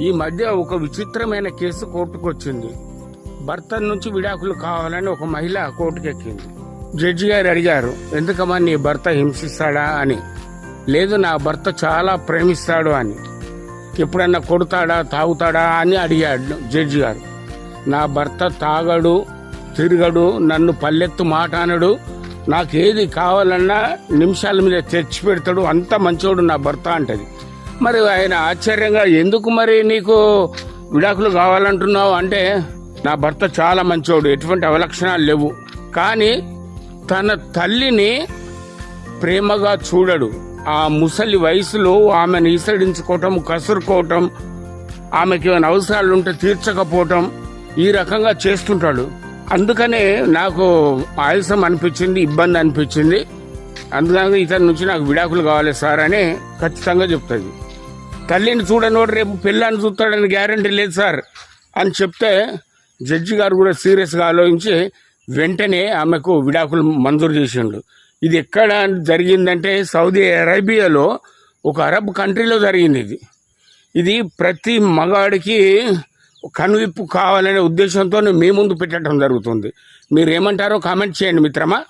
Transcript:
ఈ మధ్య ఒక విచిత్రమైన కేసు కోర్టుకు వచ్చింది. భర్త నుంచి విడాకులు కావాలని ఒక మహిళ కోర్టుకెక్కింది జడ్జి గారు అడిగారు ఎందుకమ్మా నీ భర్త హింసిస్తాడా? అని. లేదు నా భర్త చాలా ప్రేమిస్తాడు అని. ఎప్పుడన్నా కొడతాడా తాగుతాడా? అని అడిగాడు జడ్జి గారు. నా భర్త తాగడు తిరగడు నన్ను పల్లెత్తు మాట అనడు. నాకేది కావాలన్నా నిమిషాల మీద తెచ్చి పెడతాడు. అంత మంచోడు నా భర్త అంటది. మరి ఆయన ఆశ్చర్యంగా ఎందుకు మరి నీకు విడాకులు కావాలంటున్నావు? అంటే నా భర్త చాలా మంచోడు ఎటువంటి అవలక్షణాలు లేవు. కానీ తన తల్లిని ప్రేమగా చూడడు. ఆ ముసలి వయసులో ఆమెను ఈసడించుకోవటం కసురుకోవటం ఆమెకి ఏమైనా అవసరాలు ఉంటే తీర్చకపోవటం ఈ రకంగా చేస్తుంటాడు. అందుకనే నాకు ఆయాసం అనిపించింది ఇబ్బంది అనిపించింది. అందుకని ఇతని నుంచి నాకు విడాకులు కావాలి సార్ అని ఖచ్చితంగా చెప్తుంది తల్లిని చూడనోడు రేపు పెళ్ళాన్ని చూస్తాడని గ్యారంటీ లేదు సార్ అని చెప్తే జడ్జి గారు కూడా సీరియస్గా ఆలోచించి వెంటనే ఆమెకు విడాకులు మంజూరు చేసిండు. ఇది ఎక్కడ జరిగిందంటే సౌదీ అరేబియాలో ఒక అరబ్ కంట్రీలో జరిగింది ఇది. ఇది ప్రతి మగాడికి కనువిప్పు కావాలనే ఉద్దేశంతో మీ ముందు పెట్టడం జరుగుతుంది. మీరు ఏమంటారో కామెంట్ చేయండి మిత్రమా?